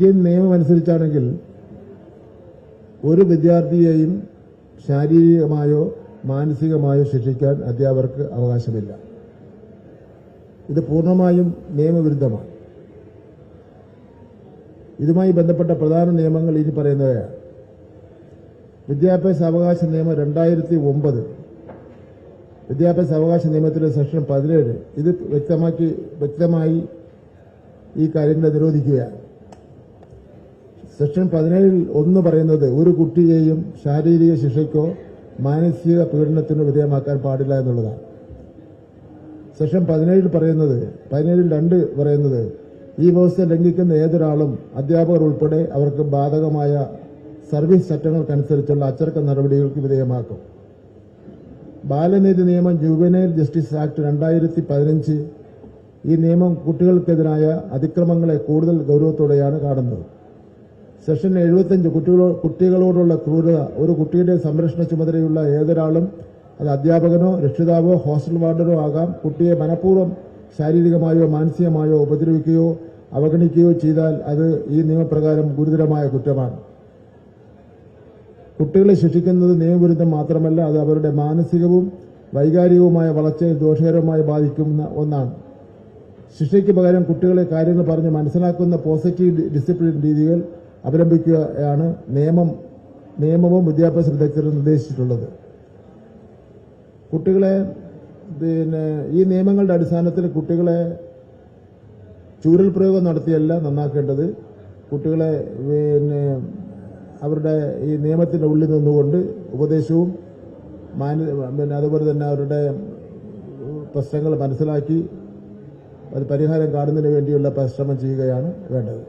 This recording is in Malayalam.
ഇന്ത്യൻ നിയമം അനുസരിച്ചാണെങ്കിൽ ഒരു വിദ്യാർത്ഥിയെയും ശാരീരികമായോ മാനസികമായോ ശിക്ഷിക്കാൻ അധ്യാപകർക്ക് അവകാശമില്ല. ഇത് പൂർണമായും നിയമവിരുദ്ധമാണ്. ഇതുമായി ബന്ധപ്പെട്ട പ്രധാന നിയമങ്ങൾ ഇനി പറയുന്നവയാണ്. വിദ്യാഭ്യാസ അവകാശ നിയമം രണ്ടായിരത്തി ഒമ്പത് വിദ്യാഭ്യാസ അവകാശ നിയമത്തിലെ സെക്ഷൻ പതിനേഴ് ഇത് വ്യക്തമാക്കി വ്യക്തമായി ഈ കാര്യങ്ങളെ നിരോധിക്കുകയാണ്. സെക്ഷൻ പതിനേഴിൽ ഒന്ന് പറയുന്നത് ഒരു കുട്ടിയെയും ശാരീരിക ശിക്ഷയ്ക്കോ മാനസിക പീഡനത്തിനോ വിധേയമാക്കാൻ പാടില്ല എന്നുള്ളതാണ്. സെക്ഷൻ പതിനേഴിൽ പറയുന്നത് പതിനേഴിൽ രണ്ട് പറയുന്നത് ഈ വ്യവസ്ഥ ലംഘിക്കുന്ന ഏതൊരാളും അധ്യാപകർ ഉൾപ്പെടെ അവർക്ക് ബാധകമായ സർവീസ് ചട്ടങ്ങൾക്കനുസരിച്ചുള്ള അച്ചടക്ക നടപടികൾക്ക് വിധേയമാക്കും. ബാലനീതി നിയമം ജുവനൈൽ ജസ്റ്റിസ് ആക്ട് രണ്ടായിരത്തി പതിനഞ്ച് ഈ നിയമം കുട്ടികൾക്കെതിരായ അതിക്രമങ്ങളെ കൂടുതൽ ഗൌരവത്തോടെയാണ് കാണുന്നത്. സെഷൻ എഴുപത്തിയഞ്ച് കുട്ടികളോ കുട്ടികളോടുള്ള ക്രൂരത ഒരു കുട്ടിയുടെ സംരക്ഷണ ചുമതലയുള്ള ഏതൊരാളും അത് അധ്യാപകനോ രക്ഷിതാവോ ഹോസ്റ്റൽ വാർഡനോ ആകാം. കുട്ടിയെ മനഃപൂർവം ശാരീരികമായോ മാനസികമായോ ഉപദ്രവിക്കുകയോ അവഗണിക്കുകയോ ചെയ്താൽ അത് ഈ നിയമപ്രകാരം ഗുരുതരമായ കുറ്റമാണ്. കുട്ടികളെ ശിക്ഷിക്കുന്നത് നിയമവിരുദ്ധം മാത്രമല്ല അത് അവരുടെ മാനസികവും വൈകാരികവുമായ വളർച്ചയെ ദോഷകരമായി ബാധിക്കുന്ന ഒന്നാണ്. ശിക്ഷയ്ക്ക് പകരം കുട്ടികളെ കാര്യങ്ങൾ പറഞ്ഞ് മനസ്സിലാക്കുന്ന പോസിറ്റീവ് ഡിസിപ്ലിൻ രീതികൾ അവലംബിക്കുകയാണ് നിയമം നിയമവും വിദ്യാഭ്യാസ വിദഗ്ധരും നിർദ്ദേശിച്ചിട്ടുള്ളത്. കുട്ടികളെ പിന്നെ ഈ നിയമങ്ങളുടെ അടിസ്ഥാനത്തിൽ കുട്ടികളെ ചൂരൽ പ്രയോഗം നടത്തിയല്ല നന്നാക്കേണ്ടത്. കുട്ടികളെ പിന്നെ അവരുടെ ഈ നിയമത്തിന്റെ ഉള്ളിൽ നിന്നുകൊണ്ട് ഉപദേശവും പിന്നെ അതുപോലെ തന്നെ അവരുടെ പ്രശ്നങ്ങൾ മനസ്സിലാക്കി അത് പരിഹാരം കാണുന്നതിന് വേണ്ടിയുള്ള പരിശ്രമം ചെയ്യുകയാണ് വേണ്ടത്.